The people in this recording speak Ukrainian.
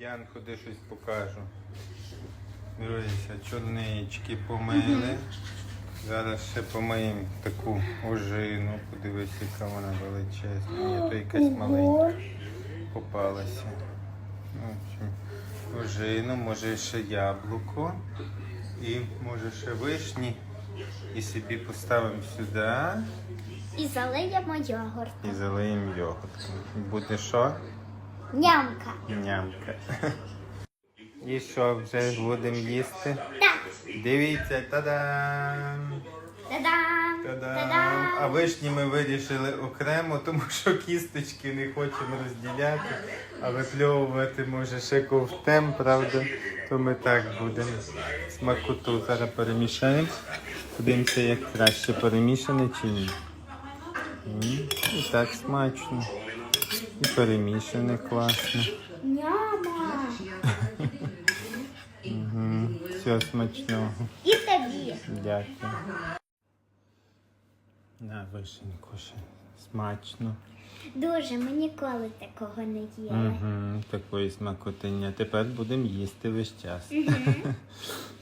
Ян, ходи щось покажу. Дивися, чорнички помили. Зараз ще помиємо таку ожину. Подивись, яка вона величезна. Ні, то якась маленька попалася. Ну, в общем, Ожину, може ще яблуко. І може ще вишні. І собі поставимо сюди І залиємо йогурт. і залиємо йогурт. Буде що? Нямка. Нямка. І що вже будемо їсти? Так. Дивіться, та-дам! Та-дам! Та-дам! Та-дам! А вишні ми вирішили окремо, тому що кісточки не хочемо розділяти, а випльовувати може ще ковтем, правда? То ми так будемо. Смакоту зараз перемішаємо. Подивимося, як краще перемішане чи ні. І так смачно. І перемішане класно. Няма. Угу. Все смачного. І тобі. Дякую. На вишеньку ще. Смачно. Дуже, ми ніколи такого не їли. Угу. Такої смакотиння. Тепер будемо їсти весь час.